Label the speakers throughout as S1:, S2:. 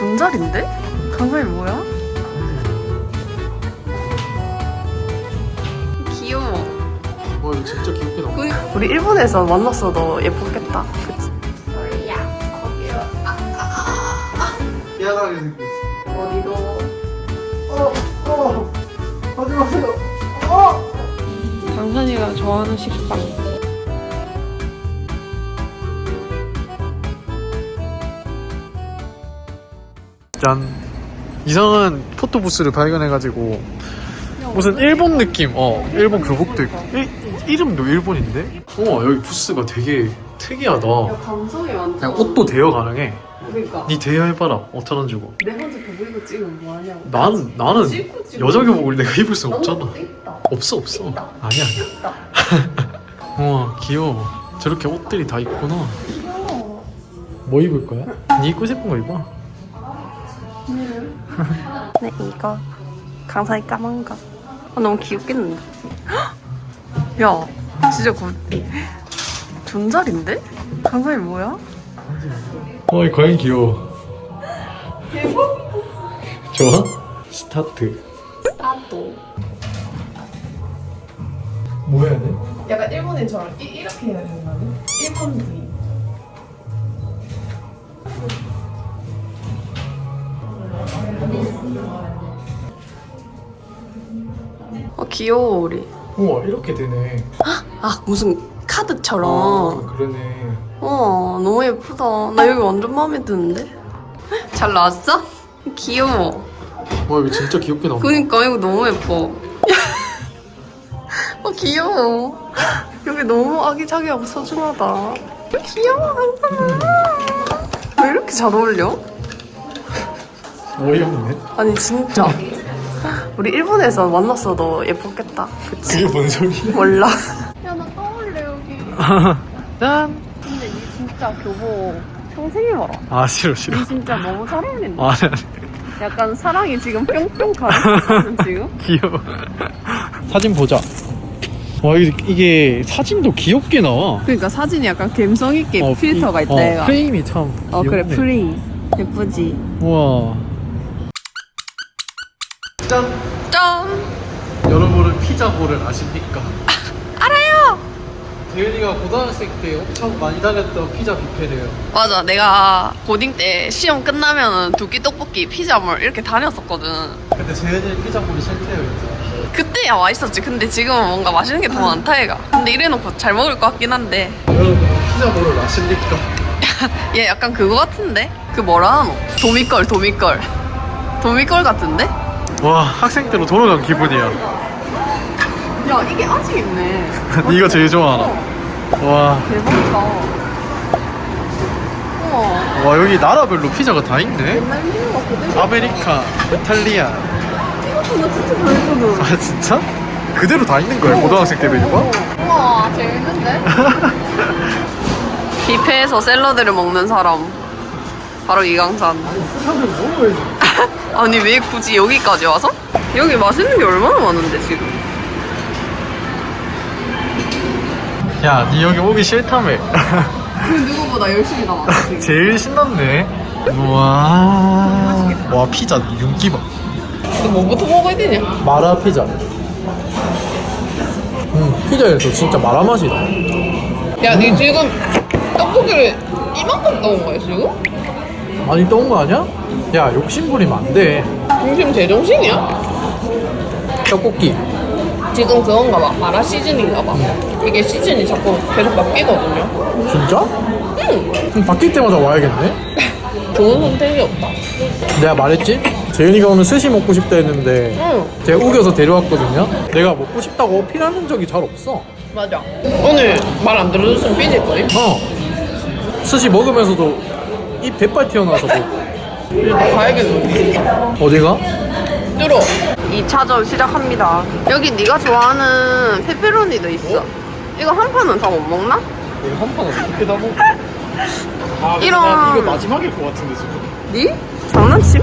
S1: 존잘인데? 강산이 뭐야? 귀여워.
S2: 와 이거 진짜 귀엽게 나온다
S1: 우리 일본에서 만났어도 예뻤겠다. 그치?
S2: 희한하게 생겼어
S1: 어디도.
S2: 어! 어! 하지 마세요
S1: 강산이가 좋아하는 식빵.
S2: 짠 이상한 포토부스를 발견해가지고 무슨 일본 느낌 어 일본 교복도 있고 일, 이름도 일본인데? 우와 여기 부스가 되게 특이하다
S1: 감성이 완전.
S2: 그냥 옷도 대여 가능해
S1: 그러니까.
S2: 니 대여해봐라 5천원 주고
S1: 내 혼자 교복 입고 찍으면 뭐하냐고.
S2: 난, 나는
S1: 찍고 찍고.
S2: 여자 교복을 내가 입을 수 없잖아
S1: 있다.
S2: 없어 없어
S1: 있다.
S2: 아니야 아니야. 우와 귀여워 저렇게 옷들이 다 있구나
S1: 귀여워.
S2: 뭐 입을 거야? 니 입고 싶은 거 입어
S1: 네, 이거. 강산이 까만 거. 아, 너무 귀엽겠는데? 야, 진짜 군. 존잘인데? 강산이 뭐야?
S2: 어이 과연 귀여워 좋아? 스타트
S1: 나도.
S2: 뭐 해야 돼?
S1: 약간 일본인처럼 이, 이렇게 해야 되는 거? 일본 V. 귀여워 우리.
S2: 우와 이렇게 되네
S1: 아 무슨 카드처럼.
S2: 아 그러네
S1: 어 너무 예쁘다. 나 여기 완전 마음에 드는데. 잘 나왔어? 귀여워.
S2: 와 이거 진짜 귀엽게 나온다
S1: 그니까 이거 너무 예뻐. 어 귀여워. 여기 너무 아기자기하고 소중하다. 귀여워. 왜 이렇게 잘 어울려?
S2: 어이없네
S1: 아니 진짜. 우리 일본에서 만났어도 예뻤겠다. 그치?
S2: 그게 뭔 소리야
S1: 몰라. 야 나 떠올래 여기.
S2: 짠!
S1: 근데 이 진짜 교복 평생 입어라.
S2: 아 싫어 싫어
S1: 이 진짜 너무 잘 어울린다.
S2: 아니 아니
S1: 약간 사랑이 지금 뿅뿅 가는 지금?
S2: 귀여워 사진 보자 와 이게, 이게 사진도 귀엽게 나와
S1: 그러니까 사진이 약간 감성 있게
S2: 어,
S1: 필터가
S2: 이-
S1: 있다
S2: 어,
S1: 얘가.
S2: 프레임이 참
S1: 어 그래
S2: 귀엽네.
S1: 프리 예쁘지.
S2: 우와 짠!
S1: 짠.
S2: 여러분은 피자볼을 아십니까?
S1: 알아요.
S2: 재윤이가 고등학생 때 엄청 많이 다녔던 피자 뷔페래요
S1: 맞아 내가 고딩 때 시험 끝나면 두끼 떡볶이 피자몰 이렇게 다녔었거든.
S2: 근데 재윤이는 피자볼이 싫대요 이제
S1: 그때야 와 있었지. 근데 지금은 뭔가 맛있는 게 더 많다 얘가. 근데 이래놓고 잘 먹을 것 같긴 한데
S2: 여러분 피자볼을 아십니까?
S1: 얘 약간 그거 같은데? 그 뭐라 하노? 도미걸 도미걸 도미걸 같은데?
S2: 와 학생 때로 돌아간 기분이야
S1: 야 이게 아직 있네.
S2: 이거 제일 좋아하나 와,
S1: 대박이다. 우와
S2: 와 여기 나라별로 피자가 다 있네
S1: 옛날 있는 거 그대로.
S2: 아메리카, 이탈리아
S1: 이것도 나 진짜 잘했거든.
S2: 아 진짜? 그대로 다 있는 거야 고등학생 때 메뉴가?
S1: 우와 재밌는데? 뷔페에서 샐러드를 먹는 사람 바로 이강산
S2: 먹어야지
S1: 아니 왜 굳이 여기까지 와서? 여기 맛있는 게 얼마나 많은데 지금?
S2: 야 니 여기 오기 싫다며.
S1: 그 누구보다 열심히 나왔어 지금.
S2: 제일 신났네. 우와. 와 피자 윤기 봐.
S1: 근데 뭐부터 먹어야 되냐?
S2: 마라 피자. 음 피자에서 진짜 마라 맛이 나
S1: 야니 지금 떡볶이를 이만큼 넣은 거야 지금?
S2: 많이 떠온 거 아니야? 야 욕심부리면 안돼.
S1: 중심 제정신이야?
S2: 떡볶이.
S1: 지금 그건가 봐. 마라 시즌인가 봐. 이게 시즌이 자꾸 계속 바뀌거든요.
S2: 진짜?
S1: 응.
S2: 그럼 바뀔 때마다 와야겠네?
S1: 좋은 선택이 없다.
S2: 내가 말했지? 재윤이가 오늘 스시 먹고 싶다 했는데
S1: 응.
S2: 제가 우겨서 데려왔거든요? 내가 먹고 싶다고 어필하는 적이 잘 없어.
S1: 맞아. 오늘 말 안 들어줬으면 삐질 거임?
S2: 어. 스시 먹으면서도 입 대빨 튀어나와서 뭐.
S1: 가야겠는데
S2: 어디가?
S1: 뚫어. 2차전 시작합니다. 여기 네가 좋아하는 페페로니도 있어. 이거 한 판은 다 못 먹나?
S2: 이거 한판 어떻게 다 먹어? 아,
S1: 이런-
S2: 난 이거 마지막일 것 같은데 지금.
S1: 네? 장난침?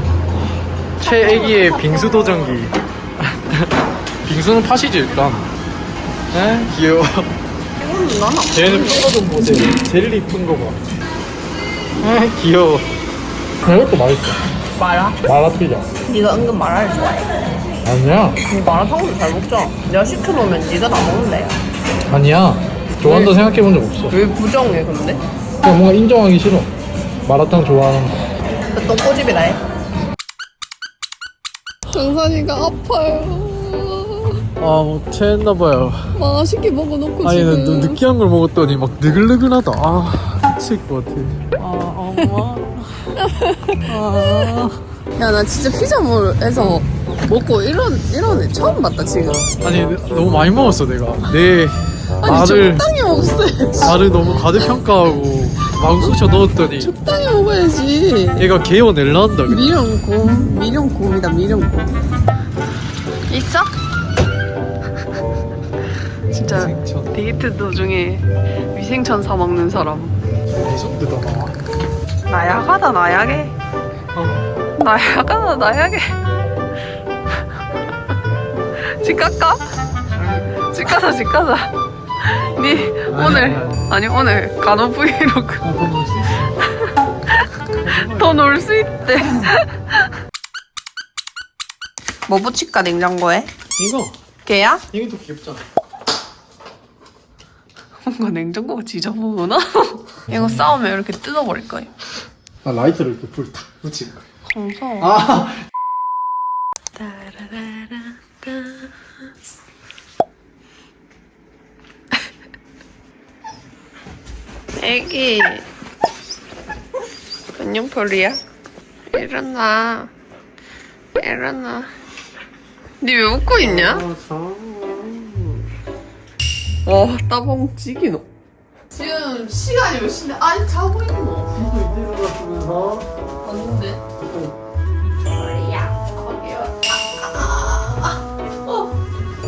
S2: 최애기의 빙수 도전기. 빙수는 파시지 일단. 에 귀여워.
S1: 이거는 나나?
S2: 쟤는 푼거 좀 보세요 젤리 푼 거 봐 에 귀여워 이것도 맛있어
S1: 마라?
S2: 마라 피자.
S1: 네가 은근 마라를 좋아해.
S2: 아니야.
S1: 니 마라탕도 잘 먹잖아. 내가 시켜놓으면 네가 다 먹는데.
S2: 아니야. 좋아한다 생각해 본 적 없어.
S1: 왜 부정해 근데?
S2: 그냥 뭔가 인정하기 싫어. 마라탕 좋아하는 거.
S1: 그 똥꼬집이라 해. 정산이가 아파요.
S2: 아, 뭐 체했나봐요.
S1: 맛있게 먹어놓고
S2: 아니, 나 느- 느끼한 걸 먹었더니 막 느글느글하다. 아, 미칠 것 같아. 아, 엄마. 아.
S1: 야, 나 진짜 피자몰에서 먹고 이런, 이런 애 처음 봤다, 지금.
S2: 아니, 너무 많이 먹었어, 내가. 내
S1: 아니,
S2: 말을,
S1: 적당히 먹었어야지.
S2: 말을 너무 가득평가하고 망숙쳐 넣었더니
S1: 적당히 먹어야지.
S2: 얘가 개어낼라 한다, 그래.
S1: 미련곰, 미련곰이다, 미련곰. 있어? 진짜
S2: 생천.
S1: 데이트 도중에 위생천 사 먹는 사람.
S2: 레전드다, 나.
S1: 나약하다, 나약해.
S2: 어.
S1: 나약하다, 나약해. 집 갈까? 집 가자, 집 가자. 니 오늘 아니 오늘 간호 브이로그 더놀수 있대. 뭐 붙일까 냉장고에?
S2: 이거? 이게 더 귀엽잖아.
S1: 뭔가 냉장고가 지저분하나? 이거 싸우면 이렇게 뜯어버릴 거예요.
S2: 아, 라이터를 이렇게 불탁 붙이는 거야.
S1: 무서워.
S2: 아!
S1: 애기 안녕벌이야? 일어나 일어나 니 왜 웃고 있냐? 와 따봉 지기노. 지금 시간이 몇 시인데? 아직 자고 있노 왔는데? 벌이야. 거기 왔다 어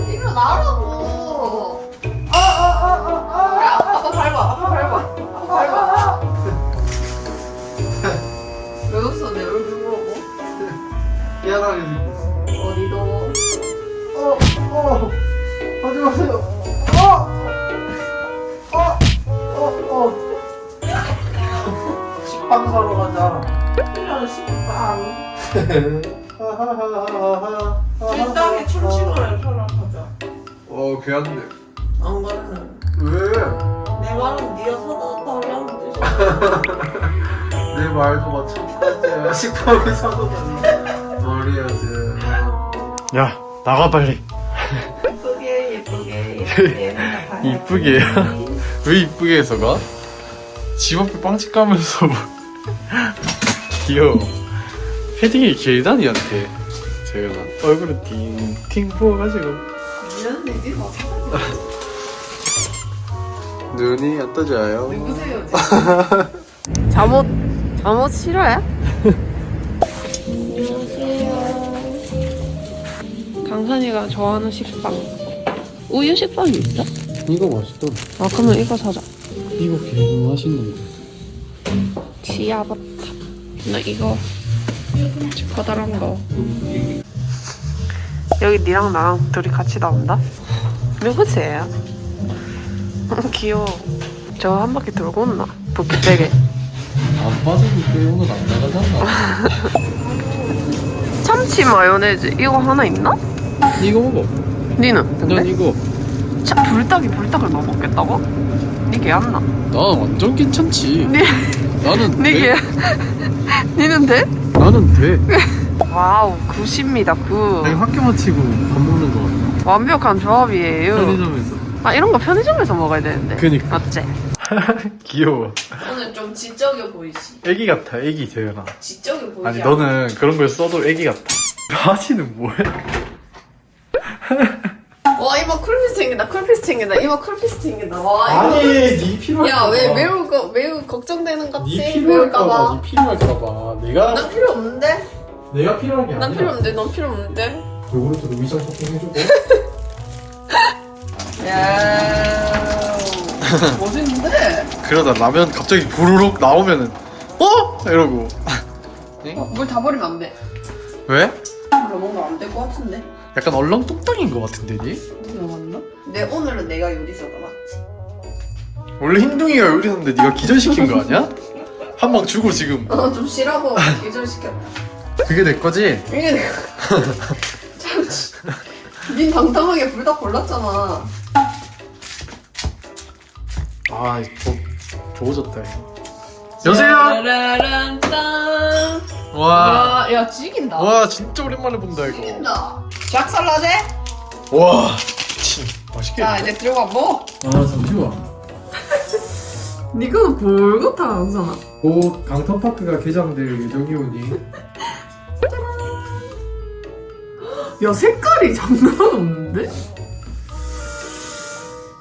S1: 일어나라고. 야, 아빠 밟아, 아빠 밟아, 아빠 밟아. 왜 웃어, 내 얼굴 보고?
S2: 미안하게 생겼어.
S1: 어디도.
S2: 어, 어, 하지 마세요. 식빵 사러 가자.
S1: 그냥 식빵.
S2: 하하하하하.
S1: 일당에 사러 가자.
S2: 어, 괜찮네.
S1: 안 가는.
S2: 왜?
S1: 내 말은 네가 사다 달라는 뜻이야.
S2: 내 말도 마찬가지야. 식빵을 사고 다니. 머리야지. 야, 나가 빨리.
S1: 예쁘게, 예쁘게, 예쁘게.
S2: 이쁘게 왜 이쁘게 해서 가? 집 앞에 빵집 가면서 뭐 귀여워 패딩이 길다니 한테 제가 얼굴에 팅팅 부어가지고
S1: 미안한데, 니가 사다
S2: 눈이 안 떠져요
S1: 누구세요? 잠옷, 잠옷 싫어요? 안녕하세요. 강산이가 좋아하는 식빵. 우유 식빵이 있어?
S2: 이거 맛있더라
S1: 아, 그러면 이거 사자.
S2: 이거 개 맛있는데
S1: 지아바타. 나 이거 커다란 거. 여기 니랑 나랑 둘이 같이 나온다? 누구세요? 귀여워. 저 한 바퀴 돌고 온나? 부피 빼게.
S2: 안 빠져도 꽤 오늘 안 나가잖아
S1: 참치 마요네즈 이거 하나 있나?
S2: 이거 먹어
S1: 니는?
S2: 난
S1: 근데?
S2: 이거
S1: 차, 불닭이 불닭을 너 먹겠다고? 니게 안 나.
S2: 난 완전 괜찮지
S1: 니,
S2: 나는
S1: 니게. 니는 돼?
S2: 나는 돼
S1: 와우, 굿입니다, 굿.
S2: 내가 학교 마치고 밥 먹는 거 같아
S1: 완벽한 조합이에요.
S2: 편의점에서
S1: 아, 이런 거 편의점에서 먹어야 되는데.
S2: 그니까.
S1: 맞지?
S2: 귀여워
S1: 오늘 좀 지적이 보이지?
S2: 애기 같아 애기 재현아
S1: 지적이 보이지?
S2: 아니 너는 그런 걸 써도 애기 같아 바지는 뭐야?
S1: 와, 이마 쿨피스 챙긴다, 쿨피스 챙긴다, 이마 쿨피스 챙긴다. 와, 이거.
S2: 니 필요할까
S1: 야, 왜 매우, 거, 매우 걱정되는 것?
S2: 니
S1: 매울까봐.
S2: 필요할까봐 니 필요할까봐 내가
S1: 난 필요 없는데?
S2: 내가 필요한
S1: 게난
S2: 아니라
S1: 필요 없는데, 넌 필요 없는데?
S2: 요구르트로 위장 토핑 해주고
S1: 야 멋있는데?
S2: 그러다 라면 갑자기 부르륵 나오면은 어? 이러고
S1: 물 다 버리면 안 돼.
S2: 왜?
S1: 그래, 뭔가 안될 것 같은데?
S2: 약간 얼렁뚱땅인 것 같은데 니?
S1: 누가 맞나? 내 오늘은 내가 요리사다 맞지?
S2: 원래 흰둥이가 요리하는데 네가 기절시킨 거 아니야? 한 방 주고 지금
S1: 어, 좀 싫어하고 기절시켰다.
S2: 그게 내 거지?
S1: 이게 내가 참치. 닌 당당하게 불다 골랐잖아.
S2: 아, 조, 좋아졌다 이거. 여보세요?
S1: 라라란딴.
S2: 와,
S1: 야, 야 죽인다.
S2: 와 진짜 오랜만에 본다 이거.
S1: 죽인다. 샥살라제?
S2: 와, 미친 맛있겠다.
S1: 자 이제 들고 와보.
S2: 아 잠시만.
S1: 니가 골고타 강사나.
S2: 곧 강턴파크가 개장될 예정이 오니
S1: 야 색깔이 장난 없는데?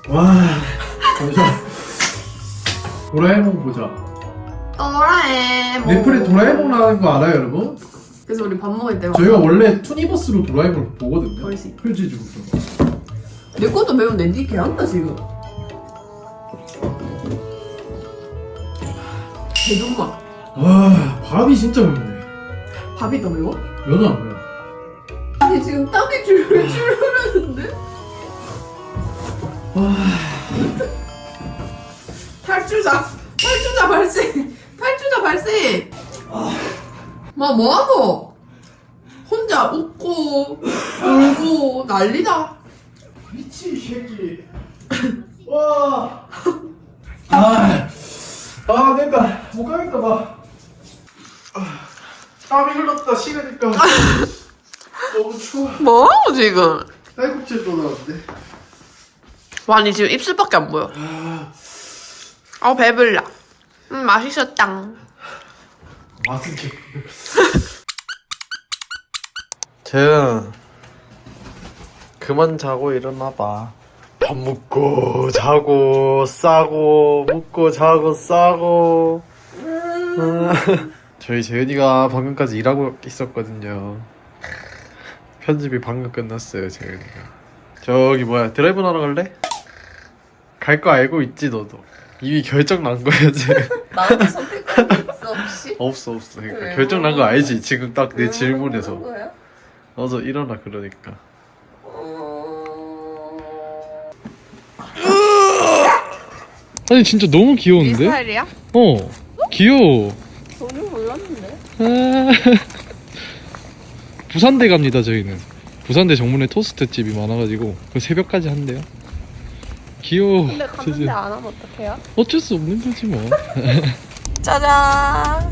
S2: 와 잠시만 도라에몽 보자
S1: 도라에몽.
S2: 넷플에 도라에몽 나오는 거 알아요 여러분?
S1: 그래서 우리 밥 먹을 때.
S2: 저희가 원래 투니버스로 도라에몽을 보거든요
S1: 벌써.
S2: 풀지중에서
S1: 내 것도 매운데 니 개한다 지금. 대존맛.
S2: 와 밥이 진짜 맵네
S1: 밥이 더 매워?
S2: 면은 안 매워
S1: 아니 지금 땀이 줄줄 흐르는데? 탈주자! 탈주자 발생! 탈주자 발생! 마 뭐하노? 혼자 웃고 울고 난리다.
S2: 미친 이 새끼. 와. 아, 아 내가 못 가겠다 나 아, 땀이 흘렀다 식으니까. 너무 추워.
S1: 뭐하노 지금?
S2: 딸꾹질도 나는데.
S1: 아니 지금 입술밖에 안 보여. 아. 배불러. 음 맛있었당
S2: 맛은 개 재은 그만 자고 일어나봐 밥 먹고 자고 싸고 먹고 자고 싸고 음. 저희 재은이가 방금까지 일하고 있었거든요 편집이 방금 끝났어요 재은이가 저기 뭐야 드라이브 하러 갈래? 갈 거 알고 있지 너도 이미 결정 난 거야 지금
S1: 나한테 혹시?
S2: 없어 없어 그러니까
S1: 왜?
S2: 결정 난거 알지 지금 딱 내 질문에서
S1: 거야?
S2: 어서 일어나 그러니까 아니 진짜 너무
S1: 이
S2: 귀여운데?
S1: 스타일이야?
S2: 어 귀여워
S1: 전혀 몰랐는데
S2: 아. 부산대 갑니다 저희는 부산대 정문에 토스트 집이 많아가지고 그 새벽까지 한대요 귀여워
S1: 근데 갔는데
S2: 진짜.
S1: 안 하면 어떡해요?
S2: 어쩔 수 없는 거지 뭐
S1: 짜잔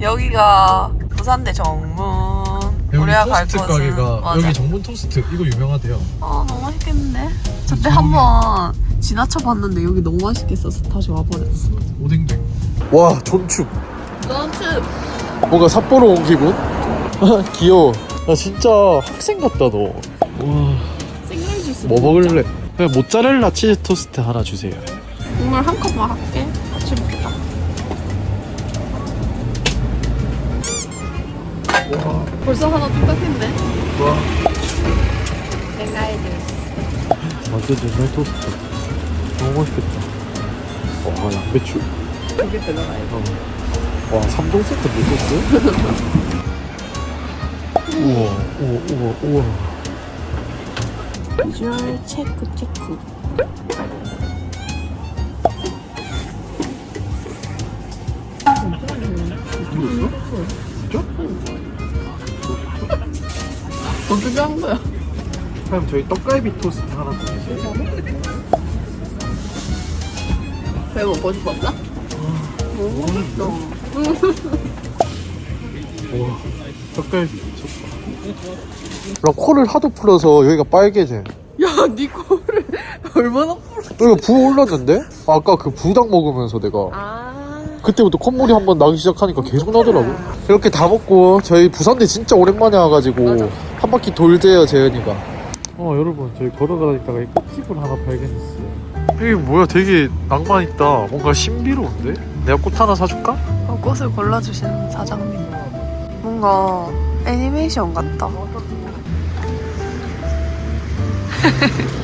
S1: 여기가 부산대 정문 우리가 갈 곳은 맞아.
S2: 정문 토스트 이거 유명하대요
S1: 아 너무 맛있겠는데? 저때 한번 지나쳐 봤는데 여기 너무 맛있겠어서 다시 와버렸어
S2: 오뎅도 와 존축
S1: 런츠
S2: 뭔가 삿포로 온 기분? 귀여워. 나 진짜 학생 같다 너. 와,
S1: 생일 주스
S2: 뭐 먹을래? 그냥 모짜렐라 치즈 토스트 하나 주세요.
S1: 국물 한 컵만 할게 같이 먹자
S2: 와,
S1: 벌써 하나 똑같은데?
S2: 와.
S1: 생가해 주스
S2: 완전 옛날 토스트. 너무 맛있겠다. 와, 양배추.
S1: 여기 들어가요
S2: 어. 와, 3종 세트인데 소스? 우와, 우와, 우와, 우와.
S1: 비주얼 체크 체크
S2: 이거 진짜?
S1: 어떻게 한 거야?
S2: 그럼 저희 떡갈비 토스트 하나 더 주세요.
S1: 배 먹고 싶었어? 너무 맛있어
S2: 와, 떡갈비 미쳤다. 나 코를 하도 풀어서 여기가 빨개져.
S1: 야, 니 코를 얼마나 풀어?
S2: 여기가 부어올랐는데? 아까 그 부당 먹으면서 내가
S1: 아.
S2: 그때부터 콧물이 한 번 나기 시작하니까 계속 나더라고 이렇게 다 먹고 저희 부산대 진짜 오랜만에 와가지고
S1: 맞아.
S2: 한 바퀴 돌재요 재현이가 어 여러분 저희 걸어가다가 이 꽃집을 하나 발견했어요 이게 뭐야 되게 낭만 있다 뭔가 신비로운데? 내가 꽃 하나 사줄까?
S1: 어, 꽃을 골라주시는 사장님. 뭔가 애니메이션 같다.